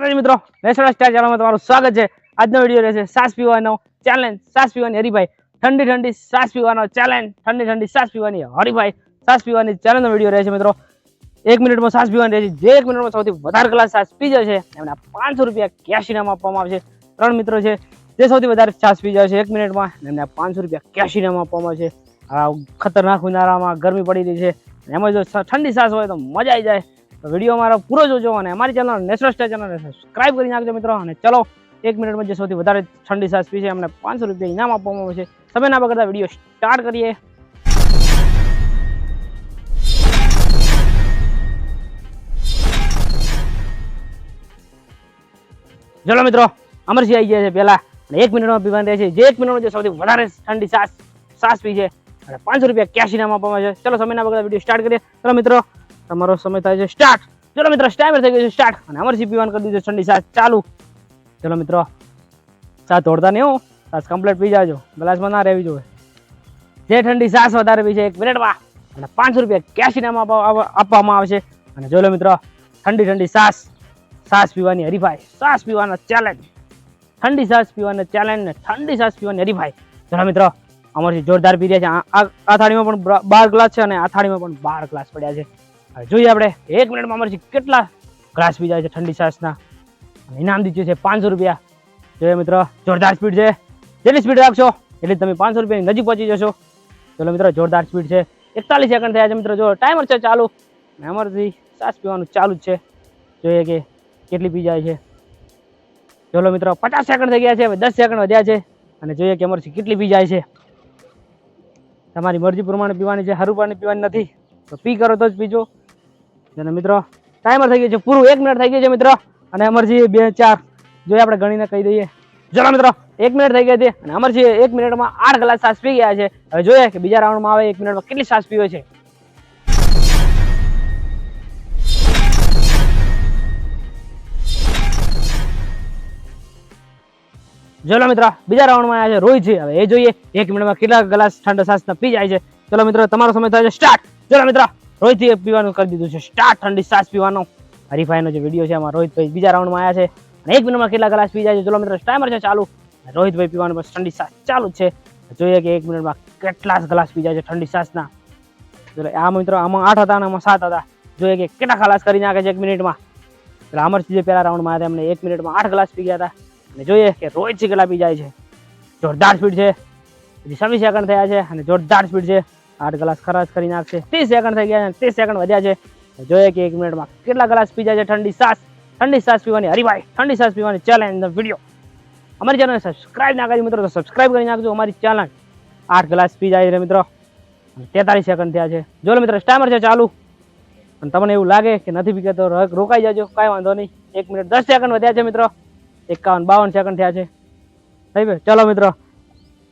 માતાજી મિત્રો national star ચેનલમાં તમારું સ્વાગત છે. આજનો વીડિયો રહેશે સાસ પીવાનો ચેલેન્જ સાસ પીવાની હરીભાઈ. ઠંડી ઠંડી સાસ પીવાનો ચેલેન્જ ઠંડી ઠંડી સાસ પીવાની હરીભાઈ. સાસ પીવાની ચેલેન્જનો વીડિયો રહેશે મિત્રો. એક મિનિટમાં સાસ પીવાની રહેશે. જે એક મિનિટમાં સૌથી વધારે ગ્લાસ સાસ પી જશે એમને પાંચસો રૂપિયા કેશ ઇનામ આપવામાં આવશે. ત્રણ મિત્રો છે, જે સૌથી વધારે છાસ પી જશે એક મિનિટમાં એમને પાંચસો રૂપિયા કેશ ઇનામ આપવામાં આવશે. ખતરનાક ઉનાળામાં ગરમી પડી રહી છે. એમાં જો ઠંડી સાસ હોય તો મજા આવી જાય. વીડિયો અમારો પૂરો જોજો અને અમારી ચેનલ નેશનલ સ્ટાર ચેનલને સબસ્ક્રાઇબ કરી નાખજો મિત્રો. અને ચલો, એક મિનિટમાં જે સૌથી વધારે ઠંડી સાસ પી છે અમને પાંચસો રૂપિયા ઇનામ આપવામાં આવશે સમય ના બગડતા વીડિયો સ્ટાર્ટ કરીએ. ચલો મિત્રો અમરસિંહ આવી ગયા છે પહેલા. અને એક મિનિટમાં પીવાની રહે છે. જે એક મિનિટમાં જે સૌથી વધારે ઠંડી સાસ સાસ પી છે. અને પાંચસો રૂપિયા કેશ ઇનામ આપવામાં છે. ચલો સમય ના બગડતા વીડિયો સ્ટાર્ટ કરીએ. ચલો મિત્રો તમારો સમય થાય છે સ્ટાર્ટ ચલો મિત્રો ટાઈમર થઈ ગયો છે સ્ટાર્ટ અને અમરસિંહ પીવાનું કરી દીધું ઠંડી સાસ ચાલુ. ચલો મિત્રો સાસ તોડતા નહીં હો. સાસ કમ્પ્લીટ પી જાજો. ગ્લાસમાં ના રહેવી જોઈએ. જે ઠંડી સાસ વધારે પી છે, એક મિનિટમાં. અને પાંચસો રૂપિયા કેશ ઇનામ આપવા- આપવા- આપવામાં આવશે અને જોઈ લો મિત્રો, ઠંડી ઠંડી સાસ. સાસ પીવાની હરીફાઈ. સાસ પીવાના ચેલેન્જ ઠંડી સાસ પીવાના ચેલેન્જ ને ઠંડી સાસ પીવાની હરીફાઈ. ચલો મિત્રો અમારથી જોરદાર પી રહ્યા છે, આ- થાળીમાં પણ બ્ર- ગ્લાસ છે અને આ થાળીમાં પણ બાર ગ્લાસ પડ્યા છે. જોઈએ આપણે, એક મિનિટમાં અમારે કેટલા ગ્લાસ પી જાય છે ઠંડી અને ઇનામ દીધું છે પાંચસો રૂપિયા. જોઈએ મિત્રો, જોરદાર સ્પીડ છે. જેટલી સ્પીડ રાખશો, એટલે તમે પાંચસો રૂપિયાની નજીક પહોંચી જશો. ચલો મિત્રો, જોરદાર સ્પીડ છે. એકતાલીસ સેકન્ડ થયા છે મિત્રો, જો ટાઈમર છે ચાલુ. અને અમારથી સાસ પીવાનું ચાલુ જ છે. જોઈએ કે કેટલી પી જાય છે. ચલો મિત્રો, પચાસ સેકન્ડ થઈ ગયા છે, હવે દસ સેકન્ડ વધ્યા છે. અને જોઈએ કે અમારથી કેટલી પી જાય છે. તમારી મરજી પ્રમાણે પીવાની છે હરુ પાણી પીવાની નથી. તો પી કરો તો જ પીજો. અને મિત્રો ટાઈમર થઈ ગયું છે, પૂરું એક મિનિટ થઈ ગયું છે મિત્રો. અને અમરજી બે, ચાર જોઈએ આપણે ગણીને કહી દઈએ. ચલો મિત્રો, એક મિનિટ થઈ ગઈ હતી અને અમરજી એક મિનિટમાં આઠ ગ્લાસ સાસ પી ગયા છે. હવે જોઈએ કે બીજા રાઉન્ડમાં આવે એક મિનિટમાં કેટલી સાસ પીવે છે. ચલો મિત્રો, બીજા રાઉન્ડમાં આવ્યા છે રોહિત છે. હવે એ જોઈએ, એક મિનિટમાં કેટલા ગ્લાસ ઠંડા સાસના પી જાય છે. ચલો મિત્રો, તમારો સમય થાય છે સ્ટાર્ટ ચલો મિત્રો રોહિત પીવાનું કરી દીધું છે. સ્ટાર્ટ ઠંડી, સાસ પીવાનો. હરીફાઈનો જે વીડિયો છે એમાં રોહિતભાઈ બીજા રાઉન્ડમાં આવ્યા છે. અને એક મિનિટમાં કેટલા ગ્લાસ પી જાય છે? ચલો મિત્રો ટાઈમર છે ચાલુ. રોહિતભાઈ પીવાનું બસ ઠંડી સાસ ચાલુ છે. જોઈએ કે એક મિનિટમાં કેટલા ગ્લાસ પી જાય છે ઠંડી સાસના. આ મિત્રો, આમાં આઠ હતા અને આમાં સાત હતા. જોઈએ કે કેટલા ખલાસ કરી નાખે છે એક મિનિટમાં એટલે અમરસિંહ જે પહેલા રાઉન્ડમાં હતા, એમને એક મિનિટમાં આઠ ગ્લાસ પી ગયા હતા. અને જોઈએ કે રોહિત સિંહ કેટલા પી જાય છે. જોરદાર સ્પીડ છે. હજી છવ્વીસ સેકન્ડ થયા છે અને જોરદાર સ્પીડ છે. આઠ ગ્લાસ ખરાશ કરી નાખશે. ત્રીસ સેકન્ડ થઈ ગયા છે ત્રીસ સેકન્ડ વધ્યા છે. જોઈએ કે એક મિનિટમાં કેટલા ગ્લાસ પી જાય છે ઠંડી સાસ. ઠંડી સાસ પીવાની હરીભાઈ ઠંડી સાસ પીવાની ચેલેન્જ વીડિયો અમારી ચેનલને સબસ્ક્રાઇબ ના કરી મિત્રો તો સબસ્ક્રાઇબ કરી નાખજો અમારી ચેનલ આઠ ગ્લાસ પી જાય છે મિત્રો. તેતાલીસ સેકન્ડ થયા છે. જો મિત્રો ટાઈમર છે ચાલુ. અને તમને એવું લાગે કે નથી પીકે તો રોકાઈ જજો, કાંઈ વાંધો નહીં. એક મિનિટ દસ સેકન્ડ વધ્યા છે મિત્રો. એકાવન બાવન સેકન્ડ થયા છે. થઈ ગયું. ચલો મિત્રો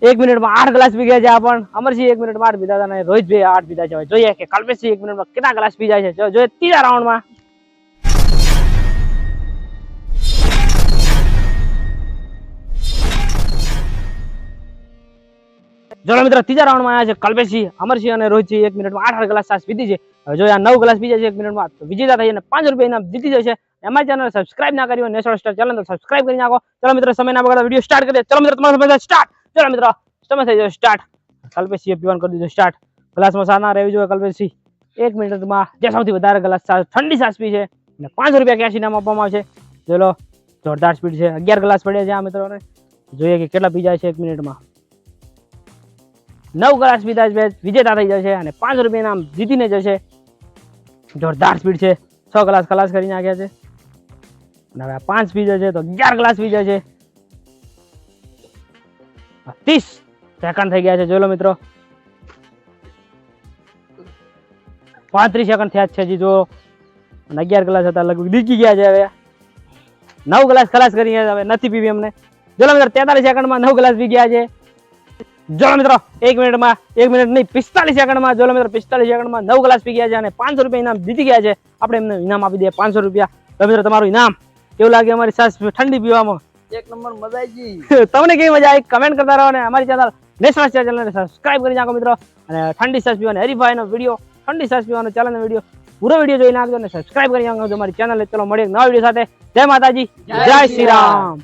એક મિનિટમાં આઠ ગ્લાસ પી ગયા છે આપણ. પણ અમરસિંહ એક મિનિટમાં આઠ પીધા હતા રોહિતભાઈ આઠ પીધા છે. જોઈએ કે કલ્પેશસિંહ એક મિનિટમાં કેટલા ગ્લાસ પી જાય છે. જોઈએ ત્રીજા રાઉન્ડમાં. ચલો મિત્રો, ત્રીજા રાઉન્ડમાં આવ્યા છે કલ્પેશસિંહ, અમરસિંહ અને રોહિતસિંહ એક મિનિટમાં આઠ આઠ ગ્લાસ સાસ પીધી છે. જો આ નવ ગ્લાસ પી છે એક મિનિટમાં વિજેતા થઈ અને પાંચ રૂપિયા ઇનામ જીતી જશે અમારી ચેનલ સબસ્ક્રાઇબ ના કરી હોય, નેશનલ સ્ટાર ચેનલ તો સબસ્ક્રાઇબ કરી નાખો. ચલો મિત્રો, સમય ના બગાડો, વીડિયો સ્ટાર્ટ કરીએ ચલો મિત્રો, તમારો સ્ટાર્ટ ચલો મિત્રો તમે થઈ જશો સ્ટાર્ટ કલ્પેશસિંહે પીવાનું કરી દીધું સ્ટાર્ટ ગ્લાસમાં સાના રહેવી જોઈએ કલ્પેશી એક મિનિટમાં જે સૌથી વધારે ગ્લાસ ઠંડી સાસ પી છે. અને પાંચ રૂપિયા કેશ નામ આપવામાં આવશે. ચલો જોરદાર સ્પીડ છે. અગિયાર ગ્લાસ પડ્યા છે આ મિત્રોને. જોઈએ કે કેટલા પી જાય છે એક મિનિટમાં નવ ગ્લાસ પીતા છે વિજેતા થઈ જશે અને પાંચ રૂપિયા નામ જીતીને જશે. જોરદાર સ્પીડ છે. છ ગ્લાસ ખલાસ કરી નાખ્યા છે. અને હવે પાંચ પી જશે તો અગિયાર ગ્લાસ પી જશે. ત્રીસ. સેકન્ડ થઈ ગયા છે, જોઈ લો મિત્રો. પાંત્રીસ સેકન્ડ થયા છે હજી, જો. અગિયાર ગ્લાસ હતા, લગભગ દીકી ગયા છે હવે. નવ ગ્લાસ ખલાસ કરી હવે, નથી પીવી અમને. જોલો મિત્રો, તેતાલીસ સેકન્ડમાં નવ ગ્લાસ પી ગયા છે. જોલો મિત્રો, એક મિનિટમાં, એક મિનિટ નહીં, પિસ્તાલીસ સેકન્ડમાં જોલો મિત્રો, પિસ્તાલીસ સેકન્ડમાં નવ ગ્લાસ પી ગયા છે અને પાંચસો રૂપિયા ઇનામ જીતી ગયા છે. આપણે એમને ઇનામ આપી દઈએ, પાંચસો રૂપિયા. મિત્રો, તમારું ઇનામ કેવું લાગે અમારી સાસ ઠંડી પીવામાં? એક નંબર મજા આવી ગઈ તમને કેવી મજા આવી? કમેન્ટ કરતા રહો અને અમારી ચેનલ નેશનલ ચેનલને સબસ્ક્રાઇબ કરી નાખો મિત્રો. અને ઠંડી સાસ પીવાની હરીફાઈનો વીડિયો ઠંડી સાસ પીવાનો ચેનલનો વીડિયો પૂરો વીડિયો જોઈ નાખજો અને સબસ્ક્રાઇબ કરી નાખજો અમારી ચેનલ ચલો મળીએ નવા વીડિયો સાથે. જય માતાજી. જય શ્રી રામ.